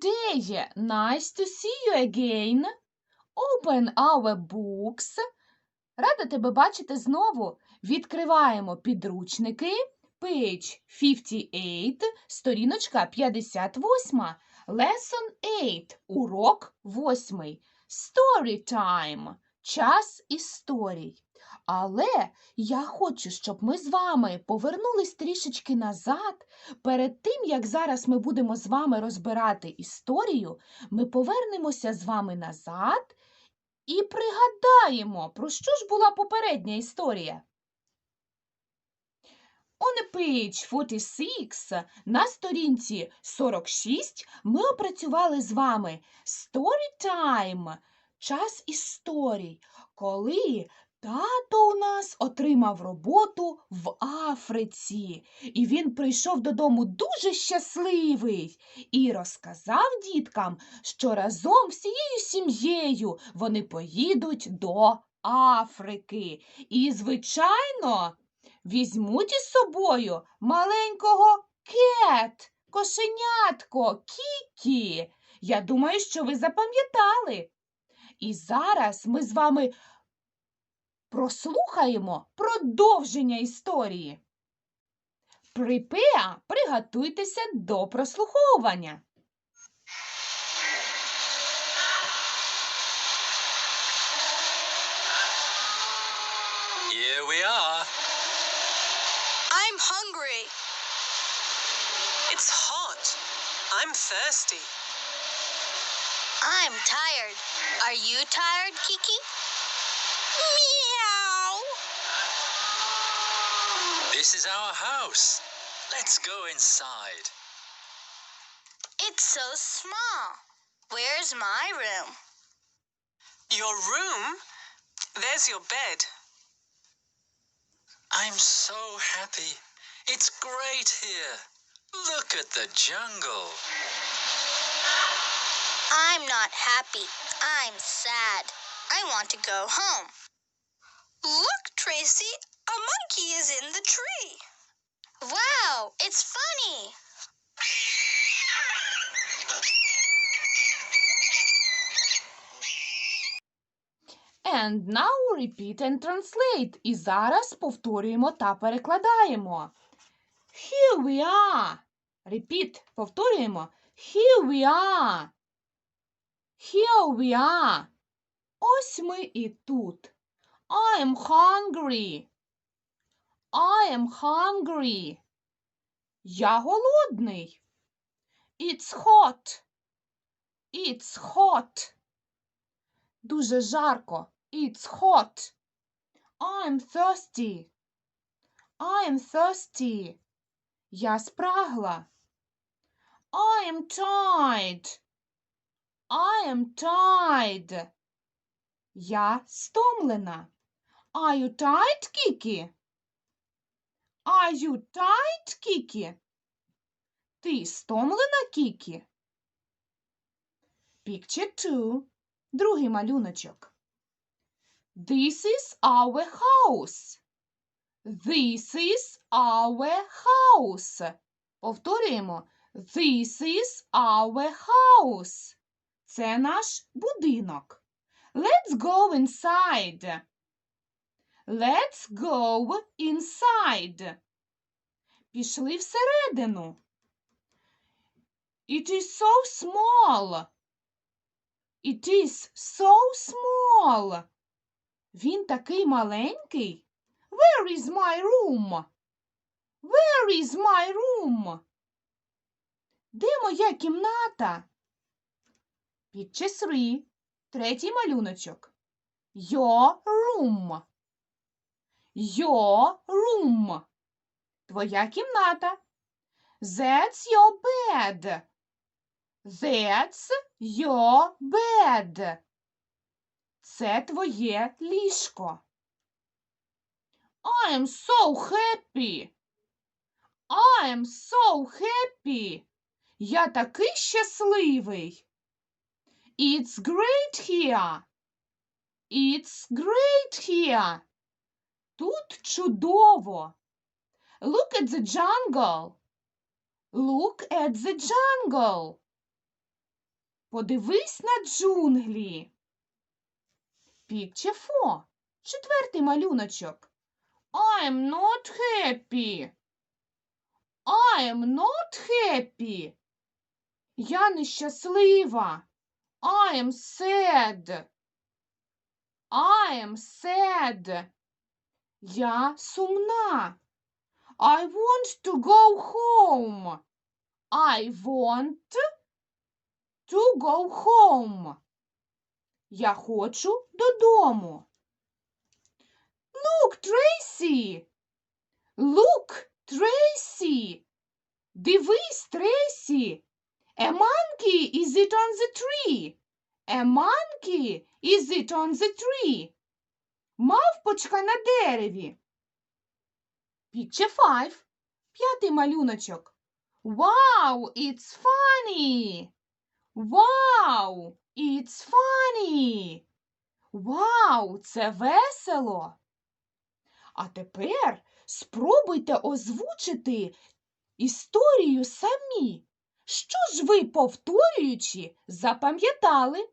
day. Nice to see you again. Open our books. Рада тебе бачити знову. Відкриваємо підручники. Page 58, сторіночка 58. Lesson 8. Урок 8. Story time. Час історій. Але я хочу, щоб ми з вами повернулись трішечки назад. Перед тим, як зараз ми будемо з вами розбирати історію, ми повернемося з вами назад і пригадаємо, про що ж була попередня історія. On page 46, на сторінці 46, ми опрацювали з вами Story time, час історій, коли тато у нас отримав роботу в Африці, і він прийшов додому дуже щасливий і розказав діткам, що разом всією сім'єю вони поїдуть до Африки. І, звичайно, візьмуть із собою маленького кет, кошенятко, Кікі. Я думаю, що ви запам'ятали. І зараз ми з вами прослухаємо продовження історії. Prepare, приготуйтеся до прослуховування. Here we are. I'm hungry. It's hot. I'm thirsty. I'm tired. Are you tired, Kiki? Meow. This is our house. Let's go inside. It's so small. Where's my room? Your room? There's your bed. I'm so happy. It's great here. Look at the jungle. I'm not happy. I'm sad. I want to go home Look, Tracy. A monkey is in the tree. Wow, it's funny. And now repeat and translate. І зараз повторюємо та перекладаємо. Here we are. Repeat. Повторюємо. Here we are. Here we are. Ось ми і тут. I am hungry. I am hungry. Я голодний. It's hot. It's hot. Дуже жарко. It's hot. I'm thirsty. I'm thirsty. Я спрагла. I am tired. I am tired. Я стомлена. Are you tired, Kiki? Are you tired, Kiki? Ти стомлена, Кікі? Picture 2. Другий малюночок. This is our house. This is our house. Повторюємо. This is our house. Це наш будинок. Let's go inside. Let's go inside. Пішли всередину. It is so small. It is so small. Він такий маленький. Where is my room? Where is my room? Де моя кімната? Picture 3. Третій малюночок. Your room. Your room. Твоя кімната. That's your bed. That's your bed. Це твоє ліжко. I am so happy. I am so happy. Я такий щасливий. It's great here. It's great here. Тут чудово. Look at the jungle. Look at the jungle. Подивись на джунглі. Picture 4. Четвертий малюночок. I'm not happy. I'm not happy. Я нещаслива. I am sad. I am sad. Я сумна. I want to go home. I want to go home. Я хочу додому. Look, Tracy. Look, Tracy. Дивись, Трейсі. A monkey is it on the tree. A monkey is it on the tree. Мавпочка на дереві. Picture 5. П'ятий малюночок. Wow, it's funny. Wow, it's funny. Вау, це весело. А тепер спробуйте озвучити історію самі. Що ж ви, повторюючи, запам'ятали?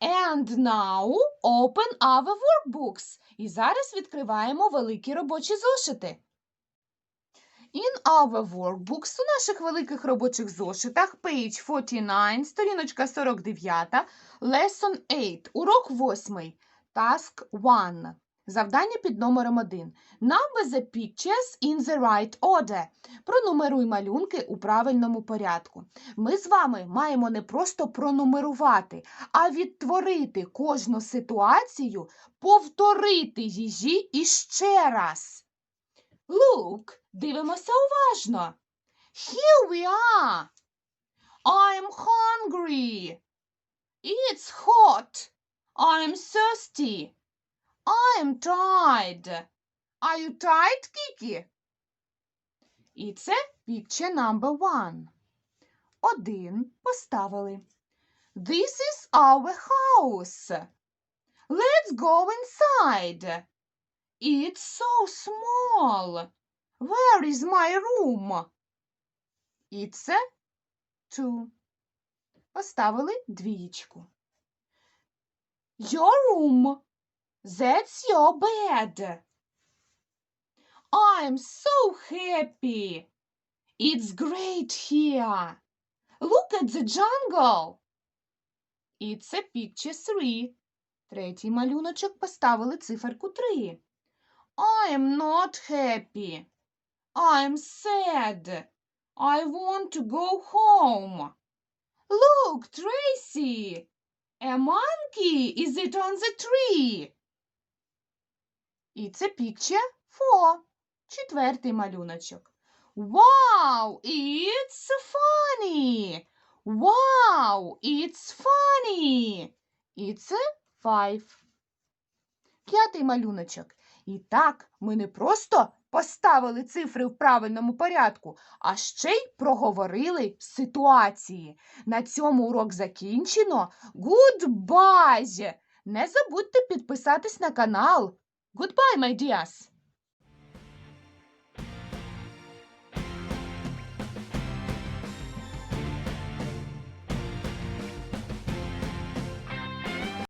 And now open our workbooks. І зараз відкриваємо великі робочі зошити. In our workbooks у наших великих робочих зошитах page 49, сторіночка 49, lesson 8, урок 8, task 1. Завдання під номером 1. Number the pictures in the right order. Пронумеруй малюнки у правильному порядку. Ми з вами маємо не просто пронумерувати, а відтворити кожну ситуацію, повторити її іще раз. Look, дивимося уважно. Here we are. I'm hungry. It's hot. I'm thirsty. I'm tired. Are you tired, Kiki? І це picture number one. Один поставили. This is our house. Let's go inside. It's so small. Where is my room? І це two. Поставили двієчку. Your room. That's your bed. I'm so happy. It's great here. Look at the jungle. It's a picture three. Третій малюночок поставили циферку три. I'm not happy. I'm sad. I want to go home. Look, Tracy. A monkey is it on the tree. It's a picture four. Четвертий малюночок. Wow, it's funny. Wow, it's funny. It's a five. П'ятий малюночок. І так, ми не просто поставили цифри в правильному порядку, а ще й проговорили ситуації. На цьому урок закінчено. Goodbye! Не забудьте підписатись на канал. Goodbye, my dears!